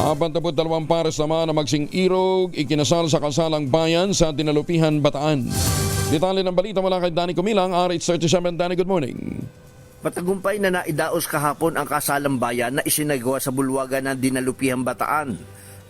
42 pares naman na magsing irog ikinasal sa kasalang bayan sa Dinalupihan, Bataan. Detalye ng balita mula kay Danny Kumilang, RH37. Danny, good morning. Matagumpay na naidaos kahapon ang kasalang bayan na isinagawa sa bulwagan ng Dinalupihan Bataan.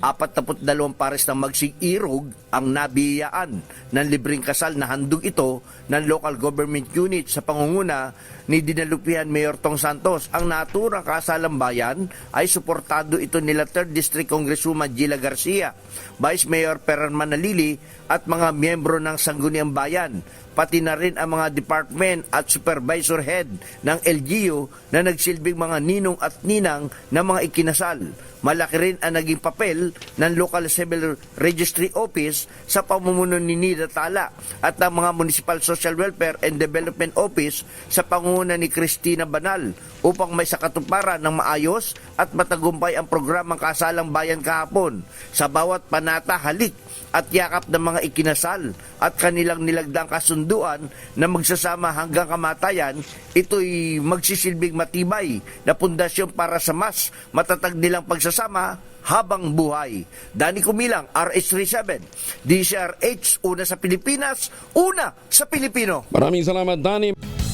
42 pares ng magsing irog ang nabiyaan ng libreng kasal na handog ito ng local government unit sa pangunguna ni Dinalupihan Mayor Tong Santos. Ang naturang kasalang bayan ay suportado ito nila 3rd District Congresswoman Gila Garcia, Vice Mayor Peran Manalili at mga miyembro ng Sangguniang Bayan pati na rin ang mga department at supervisor head ng LGU na nagsilbing mga ninong at ninang ng mga ikinasal. Malaki rin ang naging papel ng Local Civil Registry Office sa pamumuno ni Nida Tala at ng mga Municipal Social Welfare and Development Office sa pangunguna ni Christina Banal upang may sakatuparan ng maayos at matagumpay ang programang Kasalang Bayan kahapon sa bawat panata halik at yakap ng mga ikinasal at kanilang nilagdang kasunduan na magsasama hanggang kamatayan, ito'y magsisilbing matibay na pundasyon para sa mas matatag nilang pagsasama habang buhay. Dani Kumilang, RH37, DCRH, una sa Pilipinas, una sa Pilipino. Maraming salamat, Danny.